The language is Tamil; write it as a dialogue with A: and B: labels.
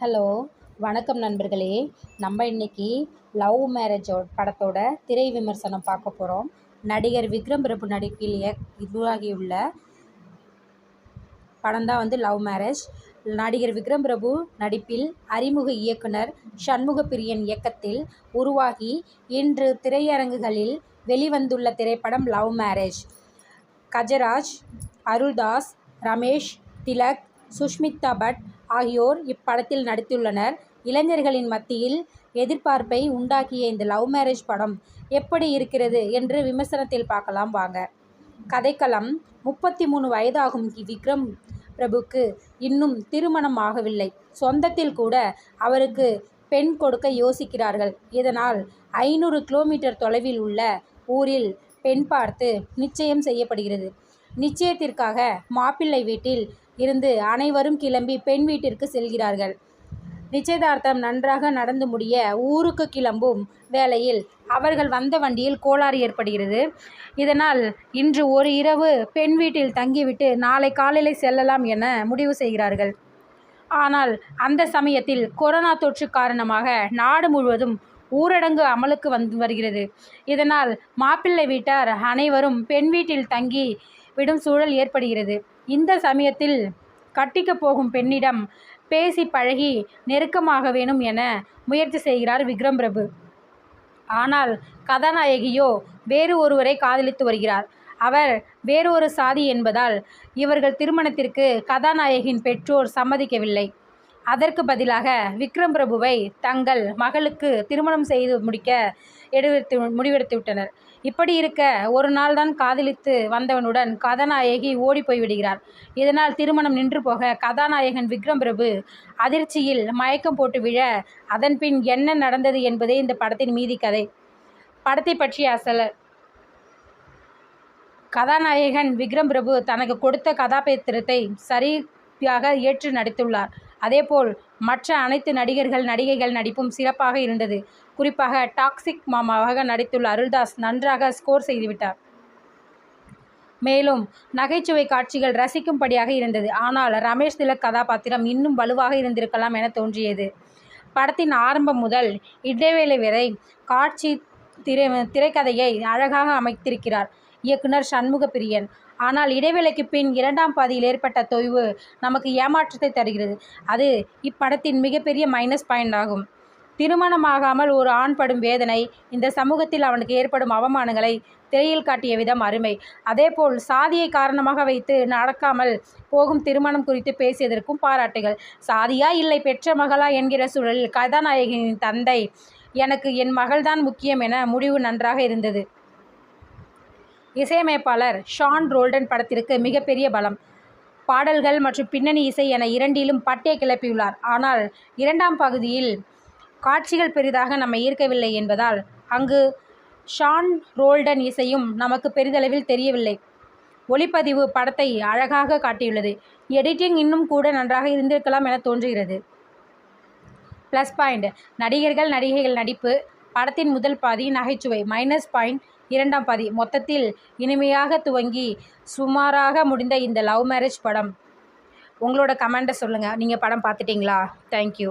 A: ஹலோ வணக்கம் நண்பர்களே. நம்ம இன்னைக்கு லவ் மேரேஜோ படத்தோட திரை விமர்சனம் பார்க்க போகிறோம் நடிகர் விக்ரம் பிரபு நடிப்பில் இயக் உருவாகியுள்ள படம் தான் வந்து லவ் மேரேஜ். நடிகர் விக்ரம் பிரபு நடிப்பில் அறிமுக இயக்குனர் சண்முக பிரியன் இயக்கத்தில் உருவாகி இன்று திரையரங்குகளில் வெளிவந்துள்ள திரைப்படம் love marriage. Gajaraj Aruldas Ramesh Tilak Sushmita but ஆகியோர் இப்படத்தில் நடித்துள்ளனர். இளைஞர்களின் மத்தியில் எதிர்பார்ப்பை உண்டாக்கிய இந்த லவ் மேரேஜ் படம் எப்படி இருக்கிறது என்று விமர்சனத்தில் பார்க்கலாம் வாங்க. கதைக்களம் முப்பத்தி மூணு வயதாகும் விக்ரம் பிரபுக்கு இன்னும் திருமணம் ஆகவில்லை. சொந்தத்தில் கூட அவருக்கு பெண் கொடுக்க யோசிக்கிறார்கள். இதனால் ஐநூறு கிலோமீட்டர் தொலைவில் உள்ள ஊரில் பெண் பார்த்து நிச்சயம் செய்யப்படுகிறது. நிச்சயத்திற்காக மாப்பிள்ளை வீட்டில் இருந்து அனைவரும் கிளம்பி பெண் வீட்டிற்கு செல்கிறார்கள். நிச்சயதார்த்தம் நன்றாக நடந்து முடிய ஊருக்கு கிளம்பும் வேளையில் அவர்கள் வந்த வண்டியில் கோளாறு ஏற்படுகிறது. இதனால் இன்று ஒரு இரவு பெண் வீட்டில் தங்கிவிட்டு நாளை காலையில் செல்லலாம் என முடிவு செய்கிறார்கள். ஆனால் அந்த சமயத்தில் கொரோனா தொற்று காரணமாக நாடு முழுவதும் ஊரடங்கு அமலுக்கு வந்து வருகிறது. இதனால் மாப்பிள்ளை வீட்டார் அனைவரும் பெண் வீட்டில் தங்கி விடும் சூழல் ஏற்படுகிறது. இந்த சமயத்தில் கட்டிக்கப் போகும் பெண்ணிடம் பேசி பழகி நெருக்கமாக வேணும் என முயற்சி செய்கிறார் விக்ரம் பிரபு. ஆனால் கதாநாயகியோ வேறு ஒருவரை காதலித்து வருகிறார். அவர் வேறு ஒரு சாதி என்பதால் இவர்கள் திருமணத்திற்கு கதாநாயகியின் பெற்றோர் சம்மதிக்கவில்லை. அதற்கு பதிலாக விக்ரம் பிரபுவை தங்கள் மகளுக்கு திருமணம் செய்து முடிக்க எடுத்து முடிவெடுத்து விட்டனர். இப்படி இருக்க ஒரு நாள் தான் காதலித்து வந்தவனுடன் கதாநாயகி ஓடி போய்விடுகிறார் இதனால் திருமணம் நின்று போக கதாநாயகன் விக்ரம் பிரபு அதிர்ச்சியில் மயக்கம் போட்டு விழ அதன் பின் என்ன நடந்தது என்பதே இந்த படத்தின் மீதி கதை. படத்தை பற்றிய அசல. கதாநாயகன் விக்ரம் பிரபு தனக்கு கொடுத்த கதாபாத்திரத்தை சரியாக ஏற்று நடித்துள்ளார். அதேபோல் மற்ற அனைத்து நடிகர்கள் நடிகைகள் நடிப்பும் சிறப்பாக இருந்தது. குறிப்பாக டாக்ஸிக் மாமாவாக நடித்துள்ள அருள்தாஸ் நன்றாக ஸ்கோர் செய்துவிட்டார். மேலும் நகைச்சுவை காட்சிகள் ரசிக்கும்படியாக இருந்தது. ஆனால் ரமேஷ் திலக் கதாபாத்திரம் இன்னும் வலுவாக இருந்திருக்கலாம் என தோன்றியது. படத்தின் ஆரம்பம் முதல் இடைவேளை வரை காட்சி திரை திரைக்கதையை அழகாக அமைத்திருக்கிறார் இயக்குனர் சண்முக பிரியன் ஆனால் இடைவேளைக்கு பின் இரண்டாம் பாதியில் ஏற்பட்ட தொய்வு நமக்கு ஏமாற்றத்தை தருகிறது. அது இப்படத்தின் மிகப்பெரிய மைனஸ் பாயிண்ட் ஆகும். திருமணமாகாமல் ஒரு ஆண் படும் வேதனை இந்த சமூகத்தில் அவனுக்கு ஏற்படும் அவமானங்களை திரையில் காட்டிய விதம் அருமை. அதேபோல் சாதியை காரணமாக வைத்து நடக்காமல் போகும் திருமணம் குறித்து பேசியதற்கும் பாராட்டுகள். சாதியா இல்லை பெற்ற மகளா என்கிற சூழலில் கதாநாயகனின் தந்தை எனக்கு என் மகள்தான் முக்கியம் என முடிவு நன்றாக இருந்தது. இசையமைப்பாளர் ஷான் ரோல்டன் படத்திற்கு மிகப்பெரிய பலம். பாடல்கள் மற்றும் பின்னணி இசை என இரண்டிலும் பட்டே கிளப்பியுள்ளார். ஆனால் இரண்டாம் பகுதியில் காட்சிகள் பெரிதாக நம்மை ஈர்க்கவில்லை என்பதால் அங்கு ஷான் ரோல்டன் இசையும் நமக்கு பெரிதளவில் தெரியவில்லை. ஒளிப்பதிவு படத்தை அழகாக காட்டியுள்ளது. எடிட்டிங் இன்னும் கூட நன்றாக இருந்திருக்கலாம் என தோன்றுகிறது. Plus point. நடிகர்கள் நடிகைகள் நடிப்பு. படத்தின் முதல் பாதி நகைச்சுவை. Minus point. இரண்டாம் பாதி மொத்தத்தில் இனிமையாக துவங்கி சுமாராக முடிந்த இந்த லவ் மேரேஜ் படம். உங்களோட கமெண்ட்டை சொல்லுங்கள் நீங்கள் படம் பார்த்துட்டிங்களா? தேங்க்யூ